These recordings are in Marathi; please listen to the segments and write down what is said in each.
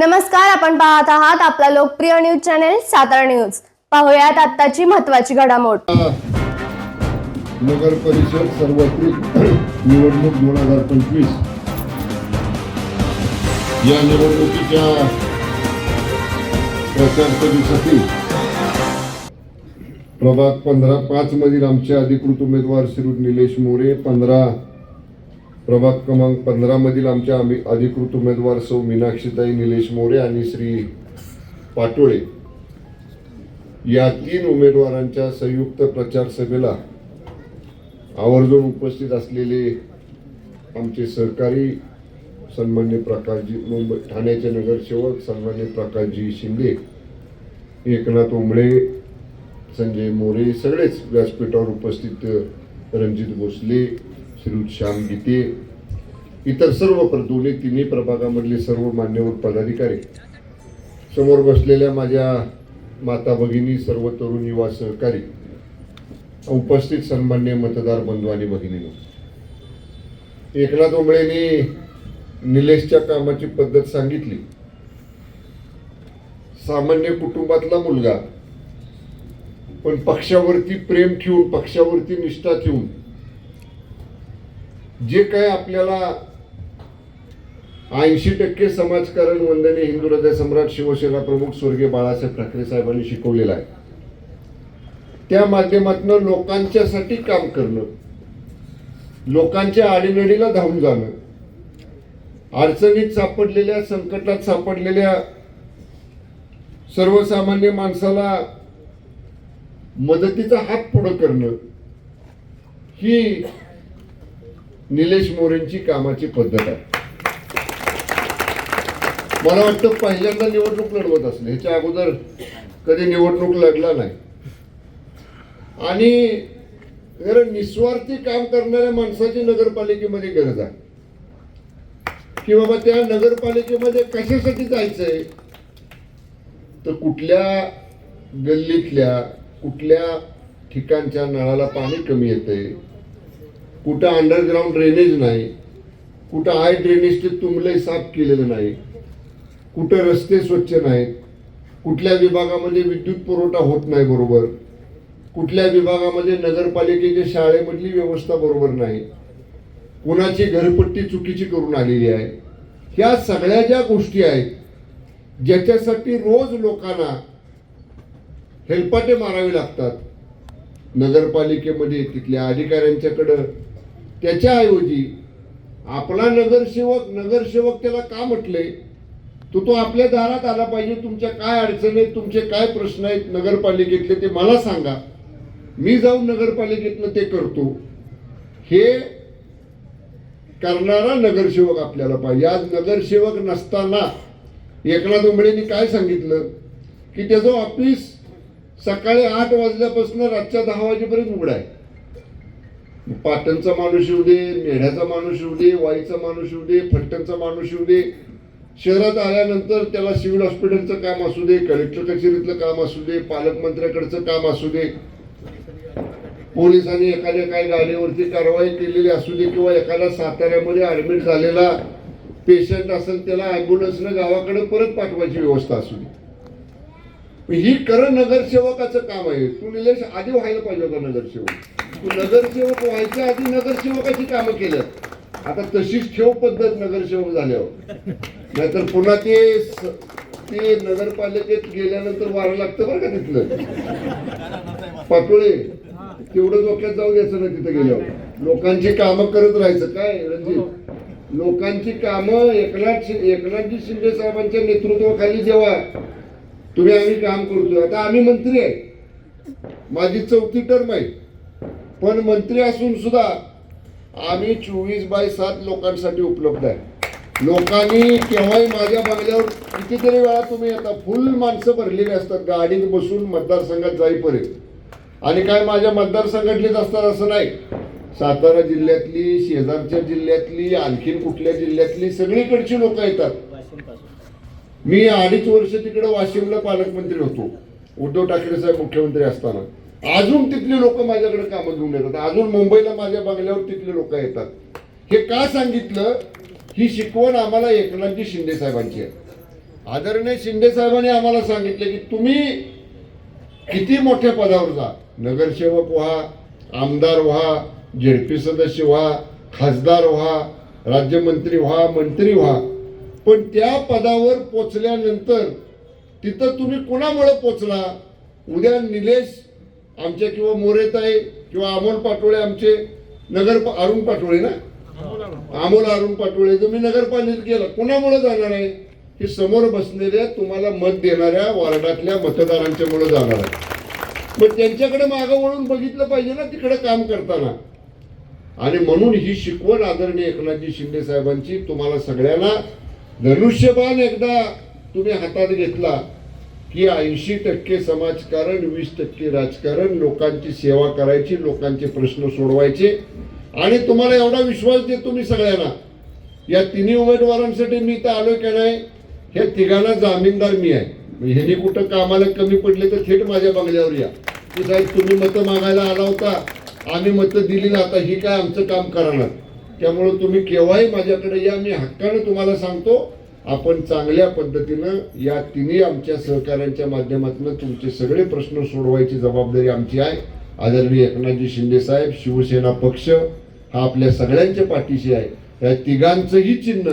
नमस्कार आपण पाहत आहात आपला लोकप्रिय न्यूज चॅनेल सातारा न्यूज. पाहुयात आत्ताची महत्वाची घडामोड. नगर परिषद सार्वत्रिक निवडणूक दोन हजार पंचवीस. या निवडणुकीच्या प्रचार सभेसाठी प्रभाग पंधरा पाच मधील आमचे अधिकृत उमेदवार श्री निलेश मोरे पंधरा प्रभाग क्रमांक पंधरा मधील आमच्या आम्ही अधिकृत उमेदवार सौ मीनाक्षीताई निलेश मोरे आणि श्री पाटोळे या तीन उमेदवारांच्या संयुक्त प्रचार सभेला आवर्जून उपस्थित असलेले आमचे सहकारी सन्मान्य प्रकाशजी मुंबई ठाण्याचे नगरसेवक सन्मान्य प्रकाशजी शिंदे एकनाथ उंबळे संजय मोरे सगळेच व्यासपीठावर उपस्थित रणजित भोसले श्रीयुत श्याम गीते. इतर सर्व प्र दोन्ही तिन्ही प्रभागामधले सर्व मान्यवर पदाधिकारी. समोर बसलेल्या माझ्या माता भगिनी सर्व तरुण युवा सहकारी उपस्थित सन्मान्य मतदार बंधू आणि भगिनी एकनाथ उंबळेंनी निलेशच्या कामाची पद्धत सांगितली. सामान्य कुटुंबातला मुलगा पण पक्षावरती प्रेम ठेवून पक्षावरती निष्ठा ठेवून जे काय आपल्याला ऐंशी टक्के समाजकारण वंदने हिंदू हृदय सम्राट शिवसेना प्रमुख स्वर्गीय बाळासाहेब ठाकरे साहेबांनी शिकवलेलं आहे. त्या माध्यमातून लोकांच्यासाठी काम करणं लोकांच्या आडीनडीला धावून जाणं अडचणीत सापडलेल्या संकटात सापडलेल्या सर्वसामान्य माणसाला मदतीचा हात पुढं करणं ही निलेश मोरेंची कामाची पद्धत आहे. मला वाटतं पहिल्यांदा निवडणूक लढवत असले. ह्याच्या अगोदर कधी निवडणूक लढला नाही. आणि जरा निस्वार्थी काम करणाऱ्या माणसाची नगरपालिकेमध्ये गरज आहे. की बाबा त्या नगरपालिकेमध्ये कशासाठी जायचंय? तर कुठल्या गल्लीतल्या कुठल्या ठिकाणच्या नळाला पाणी कमी येतंय? कुठं अंडरग्राऊंड ड्रेनेज नाही कुठं आय ड्रेनेज ते तुंबलंय साफ केलेलं नाही कुठं रस्ते स्वच्छ नाहीत कुठल्या विभागामध्ये विद्युत पुरवठा होत नाही बरोबर कुठल्या विभागामध्ये नगरपालिकेच्या शाळेमधली व्यवस्था बरोबर नाही कुणाची घरपट्टी चुकीची करून आलेली आहे. ह्या सगळ्या ज्या गोष्टी आहेत ज्याच्यासाठी रोज लोकांना हेलपाटे मारावे लागतात नगरपालिकेमध्ये तिथल्या अधिकाऱ्यांच्याकडं त्याच्याऐवजी आपला नगरसेवक नगरसेवक त्याला का म्हटले? तो तो आपल्या दारात आला पाहिजे. तुमच्या काय अडचणी आहेत? तुमचे काय प्रश्न आहेत नगरपालिकेतले ते मला सांगा. मी जाऊन नगरपालिकेतनं ते करतो. हे करणारा नगरसेवक आपल्याला पाहिजे. आज नगरसेवक नसताना एकनाथ उंबळेंनी काय सांगितलं? की त्याचं ऑफिस सकाळी आठ वाजल्यापासून रातच्या दहा वाजेपर्यंत उघडाय पाटणचा माणूस येऊ दे मेढ्याचा माणूस येऊ दे वाईचा माणूस येऊ दे फट्ट्यांचा माणूस येऊ दे. शहरात आल्यानंतर त्याला सिव्हिल हॉस्पिटलचं काम असू दे कलेक्टर कचेरीतलं काम असू दे पालकमंत्र्याकडचं काम असू दे. पोलिसांनी एखाद्या काही गाडीवरती कारवाई केलेली असू दे किंवा एखादा साताऱ्यामध्ये ऍडमिट झालेला पेशंट असेल त्याला ॲम्ब्युलन्सनं गावाकडे परत पाठवायची व्यवस्था असू दे. ही खरं नगरसेवकाचं काम आहे. तू निलेश आधी व्हायला पाहिजे होता नगरसेवक. तू नगरसेवक व्हायच्या आधी नगरसेवकाची कामं केलं आता तशीच ठेव पद्धत नगरसेवक झाल्यावर. नाहीतर पुन्हा ते स- ते नगरपालिकेत गेल्यानंतर वारं लागतं बरं का तिथलं. पाटोळे तेवढं डोक्यात जाऊ द्यायचं ना तिथं गेल्यावर. लोकांची कामं करत राहायचं. काय रणजित? लोकांची कामं एकनाथ शि- एकनाथजी शिंदे साहेबांच्या नेतृत्वाखाली जेव्हा तुम्ही आम्ही काम करतोय. आता आम्ही मंत्री आहे. माझी चौथी टर्म आहे. पण मंत्री असून सुद्धा आम्ही चोवीस बाय सात लोकांसाठी उपलब्ध आहे. लोकांनी केव्हाही माझ्या बंगल्यावर कितीतरी वेळा तुम्ही आता फुल माणसं भरलेली असतात. गाडीत बसून मतदारसंघात जाईपर्यंत. आणि काय माझ्या मतदारसंघातलीच असतात असं नाही. सातारा जिल्ह्यातली शेजारच्या जिल्ह्यातली आणखीन कुठल्या जिल्ह्यातली सगळीकडची लोक येतात. मी अडीच वर्ष तिकडे वाशिमला पालकमंत्री होतो. उद्धव ठाकरे साहेब मुख्यमंत्री असताना. अजून तिथले लोक माझ्याकडे कामं घेऊन येतात. अजून मुंबईला माझ्या बंगल्यावर तिथले लोक येतात. हे का सांगितलं? ही शिकवण आम्हाला एकनाथजी शिंदे साहेबांची आहे. आदरणीय शिंदे साहेबांनी आम्हाला सांगितलं की तुम्ही किती मोठ्या पदावर जा. नगरसेवक व्हा आमदार व्हा झेडपी सदस्य व्हा खासदार व्हा राज्यमंत्री व्हा मंत्री व्हा. पण त्या पदावर पोचल्यानंतर तिथं तुम्ही कुणामुळे पोचला? उद्या निलेश आमचे किंवा मोरेताई किंवा अमोल पाटोळे आमचे नगर अरुण पाटोळे ना? अमोल अरुण पाटोळे तुम्ही नगरपालिकेत गेला कुणामुळे जाणार आहे? हे समोर बसलेल्या तुम्हाला मत देणाऱ्या वार्डातल्या मतदारांच्या मुळे जाणार आहे. मग त्यांच्याकडे मागं वळून बघितलं पाहिजे ना तिकडे काम करताना. आणि म्हणून ही शिकवण आदरणीय एकनाथजी शिंदे साहेबांची तुम्हाला सगळ्यांना धनुष्यबाण एकदा तुम्ही हातात घेतला की ऐंशी टक्के समाजकारण वीस टक्के राजकारण लोकांची सेवा करायची लोकांचे प्रश्न सोडवायचे. आणि तुम्हाला एवढा विश्वास देतो मी सगळ्यांना. या तिन्ही उमेदवारांसाठी मी इथं आलो की नाही हे तिघांना जामीनदार मी आहे. ह्यांनी कुठं कामाला कमी पडले तर थेट माझ्या बंगल्यावर या. की साहेब तुम्ही मतं मागायला आला होता आम्ही मतं दिली ना आता ही काय आमचं काम करणार? त्यामुळं तुम्ही केव्हाही माझ्याकडे या मी हक्कानं तुम्हाला सांगतो आपण चांगल्या पद्धतीनं या तिन्ही आमच्या सहकाऱ्यांच्या माध्यमातून तुमचे सगळे प्रश्न सोडवायची जबाबदारी आमची आहे. आदरणीय एकनाथजी शिंदे साहेब शिवसेना पक्ष हा आपल्या सगळ्यांच्या पाठीशी आहे. या तिघांचंही चिन्ह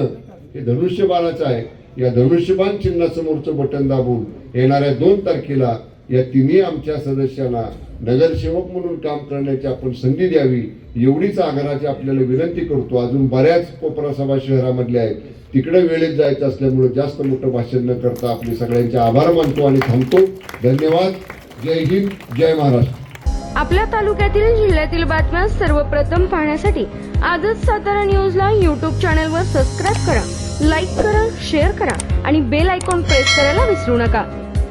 हे धनुष्यबाणाचं आहे. या धनुष्यबाण चिन्हासमोरचं बटन दाबून येणाऱ्या दोन तारखेला या तिन्ही आमच्या सदस्यांना नगरसेवक म्हणून काम करण्याची आपण संधी द्यावी एवढीच आग्रहाची आपल्याला विनंती करतो. अजून बऱ्याच कोपरासभा शहरामधल्या आहेत. तिकडे वेळेत जायचं असल्यामुळे जास्त मोठं भाषण न करता आपले सगळ्यांचे आभार मानतो आणि थांबतो. धन्यवाद. जय हिंद जय महाराष्ट्र. आपल्या तालुक्यातील जिल्ह्यातील बातम्या सर्वप्रथम पाहण्यासाठी आजच सातारा न्यूजला यूट्यूब चॅनलवर सबस्क्राईब करा लाईक करा शेअर करा आणि बेल आयकॉन प्रेस करायला विसरू नका.